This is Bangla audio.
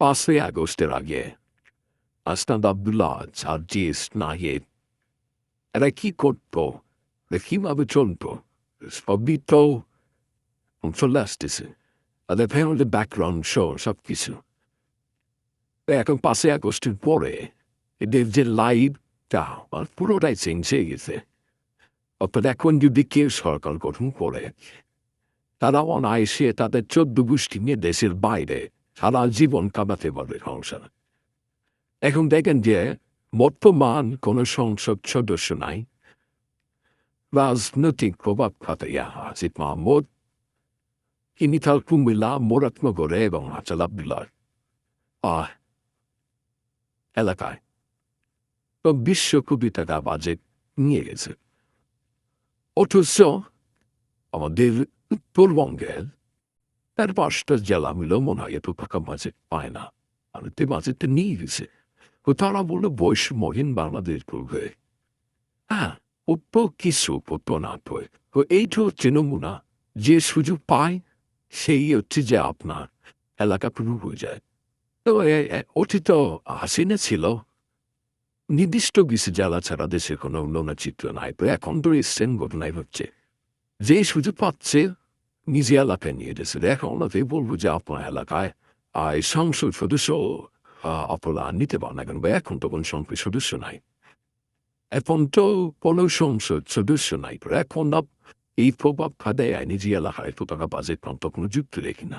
পাঁচই আগস্টের আগে আস্তাদ আবদুল্লাহ আর জিএস নাহিদ, এরা কি করতো? কীভাবে চলতো? সবই তো চলে আসতেছে। তাদের ফ্যামিলি ব্যাকগ্রাউন্ড শো সব কিছু এখন পাঁচই আগস্টের পরে এদের যে লাইভটা আর পুরোটাই চেঞ্জ হয়ে গেছে। অর্থাৎ এখন যদি কেউ সরকার গঠন করে তারা অনায়াসে তাদের চোদ্দ গোষ্ঠী নিয়ে দেশের বাইরে সারা জীবন কাটাতে পারবে সংসার। এখন দেখেন যে, বর্তমান কোন সংসদ সদস্য নাই। রাজনৈতিক প্রভাব খাতে আসিফ মাহমুদ তিনি তার কুমিল্লা মোরাত্মগড়ে এবং হাচাল আবদুল্লার আহ, এলাকায় তো বিশ্ব কোটি টাকা বাজেট নিয়ে গেছে। অথচ আমাদের উত্তরবঙ্গের জেলা মিলেও মনে হয় এত টাকা বাজেট পায় না। আর তে বাজেটটা নিয়ে গেছে। তো তারা বলল বৈষম্যহীন বাংলাদেশ করবে হ্যাঁ। অত কিছু করতো না তো তো এইটা হচ্ছে নমুনা যে সুযোগ পায়, সেই হচ্ছে যে আপনার এলাকা পুরো হয়ে যায়। তো অতীত হাসিনা ছিল। নির্দিষ্ট কিছু জেলা ছাড়া দেশের কোনো উন্নয়নের চিত্র নাই। তো এখন তো এসছেন ঘটনায় হচ্ছে যে সুযোগ পাচ্ছে নিজে এলাকায় নিয়ে গেছে এখন ওনাকে বলব যে আপনার এলাকায় আর সংসদ সদস্য আপনারা নিতে পারেন না কেন এখন তো কোনো সংসদ সদস্য নাই এখন তো কোনো সংসদ সদস্য নাই তো এখন এই প্রভাব খাদে নিজে এলাকায় এত টাকা বাজেট তো কোনো যুক্তি দেখি না